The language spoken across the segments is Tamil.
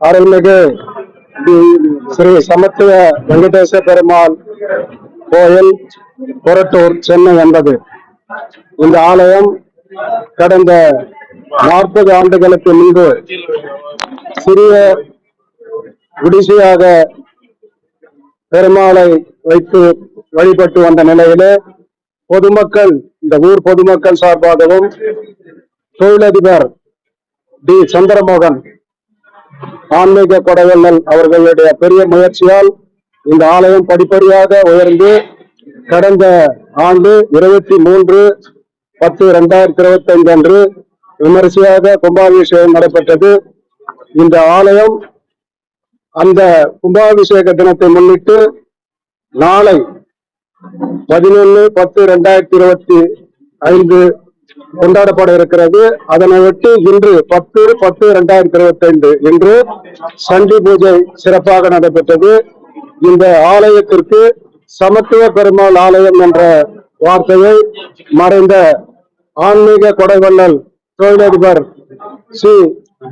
அருள்மிகு ஸ்ரீ சமத்துவ வெங்கடேச பெருமாள் கோயில் புரட்டூர் சென்னை என்பது. இந்த ஆலயம் கடந்த நாற்பது ஆண்டுகளுக்கு முன்பு சிறிய குடிசையாக பெருமாளை வைத்து வழிபட்டு வந்த நிலையிலே பொதுமக்கள் இந்த ஊர் பொதுமக்கள் சார்பாகவும் தொழிலதிபர் டி. சந்திரமோகன் ஆன்மீக கொடைவள்ளல் அவர்களுடைய பெரிய முயற்சியால் இந்த ஆலயம் படிப்படியாக உயர்ந்து கடந்த ஆண்டு இருபத்தி மூன்று பத்து இரண்டாயிரத்தி இருபத்தி ஐந்து அன்று விமரிசையாக கும்பாபிஷேகம் நடைபெற்றது. இந்த ஆலயம் அந்த கும்பாபிஷேக தினத்தை முன்னிட்டு நாளை பதினொன்னு பத்து இரண்டாயிரத்தி இருபத்தி ஐந்து கொண்டாடப்பட இருக்கிறது. அதனை ஒட்டி இன்று பத்து பத்து இரண்டாயிரத்தி இருபத்தி ஐந்து இன்று சண்டி பூஜை சிறப்பாக நடைபெற்றது. இந்த ஆலயத்திற்கு சமத்துவ பெருமாள் ஆலயம் என்ற வார்த்தையை மறைந்த ஆன்மீக கொடைவள்ளல் தொழிலதிபர் சி.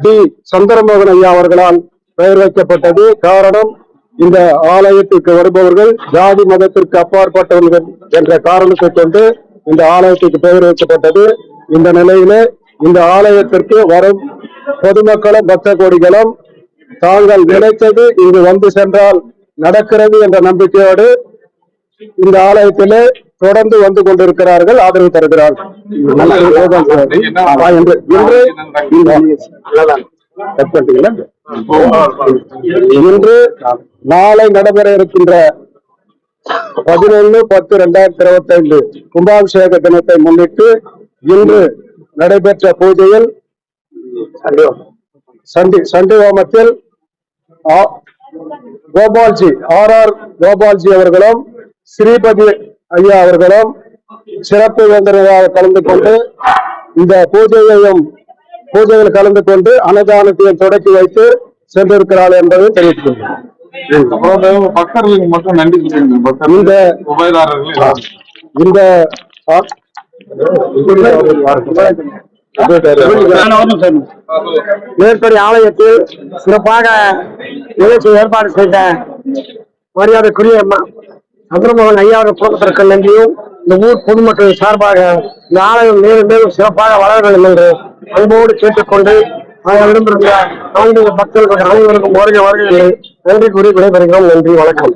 டி. சந்திரமோகன் ஐயா அவர்களால் பெயர் வைக்கப்பட்டது. காரணம் இந்த ஆலயத்திற்கு வருபவர்கள் ஜாதி மதத்திற்கு அப்பாற்பட்டவர்கள் என்ற காரணத்தை கொண்டு இந்த ஆலயத்துக்கு பெயர் வைக்கப்பட்டது இந்த நிலையிலே இந்த ஆலயத்திற்கு வரும் பொதுமக்களும் பக்த கோடிகளும் தாங்கள் நினைத்தது இங்கு வந்து சென்றால் நடக்கிறது என்ற நம்பிக்கையோடு இந்த ஆலயத்திலே தொடர்ந்து வந்து கொண்டிருக்கிறார்கள் ஆதரவு தருகிறார்கள்? இன்று நாளை நடைபெற இருக்கின்ற பதினொன்னு பத்து ரெண்டாயிரத்தி இருபத்தி ஐந்து கும்பாபிஷேக தினத்தை முன்னிட்டு இன்று நடைபெற்ற பூஜையில் சண்டி சண்டி ஹோமத்தில் கோபால்ஜி ஆர் ஆர் கோபால்ஜி அவர்களும் ஸ்ரீபதி ஐயா அவர்களும் சிறப்பு விருந்தினராக கலந்து கொண்டு இந்த பூஜையையும் பூஜையில் கலந்து கொண்டு அன்னதானத்தையும் தொடக்கி வைத்து சென்றிருக்கிறார்கள் என்பதை தெரிவித்துக் கொள்கிறேன். பக்தர்களுக்கு மட்டும் நன்றி இந்த இந்த மேற்படி ஆலயத்தில் சிறப்பாக நிகழ்ச்சி ஏற்பாடு செய்த மரியாதைக்குரிய சந்திரமோகன் ஐயாவின் குடும்பத்திற்கு நன்றியும். இந்த ஊர் பொதுமக்கள் சார்பாக இந்த ஆலயம் மேலும் மேலும் சிறப்பாக வளர வேண்டும் என்று அன்போடு கேட்டுக்கொண்டு ஆன்மீக பக்தர்களுக்கு அனைவருக்கும் வருகை வருகை நன்றி கூறி விடைபெறுகிறோம். நன்றி வணக்கம்.